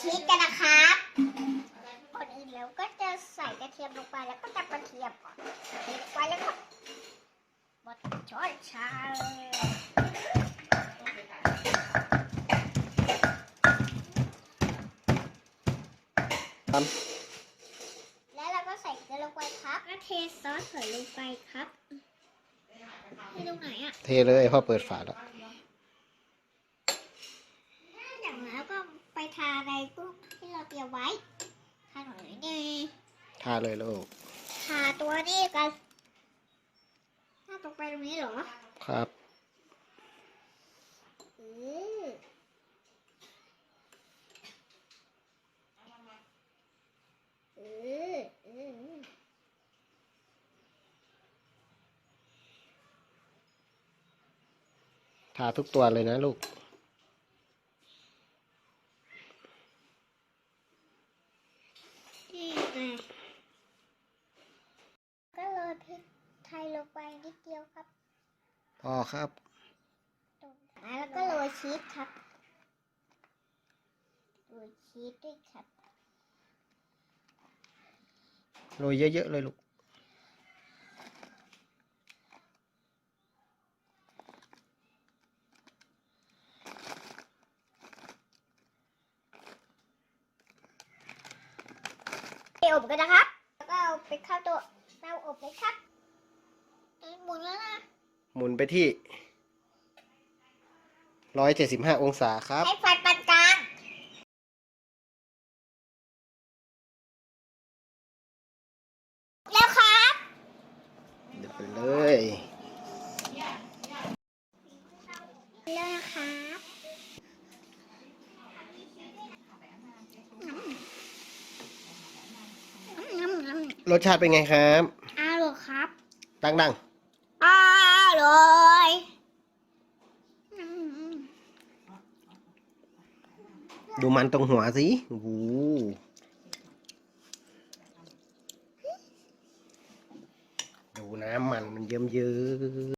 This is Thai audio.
ชีสกันนะครับก่อนอื่นเราก็จะใส่กระเทียมลงไปแล้วก็จับกระเทียมก่อนเทลงไปแล้วก็บดช้อนชาแล้วเราก็ใส่เกลือลงไปครับแล้วเทซอสหอยลงไปครับเทตรงไหนอะ เทเลยพ่อเปิดฝาแล้ว อย่างนั้นก็ไป ทาในกุ้งที่เราเตรียมไว้ ทาหน่อยนี่ทาเลยลูก ทาตัวนี้กันทาตรงไปตรงนี้เหรอ ครับอืออืออือทาทุกตัวเลยนะลูก นี่ไงก็โรยพริกไท ยลงไปนิดเดียวครับ พอครับตรงนั้นแล้วก็โรยชีสครับโรยชีสด้วยครับโรยเยอะๆเลยลูกไปอบกันนะครับ แล้วก็เอาไปเข้าตัวเตาอบเลยครับเอ้ยหมุนแล้วนะ หมุนไปที่ร้อยเจ็ดสิบห้าองศาครับ ให้ไฟปานกลาง แล้วครับ เดี๋ยวไปเลย แล้วนะครับน้ำน้ำรสชาติเป็นไงครับ อร่อยครับ ดังอ ยดูมันตรงหัวสิโอ้โหดูน้ำมันมันเยิ้มๆ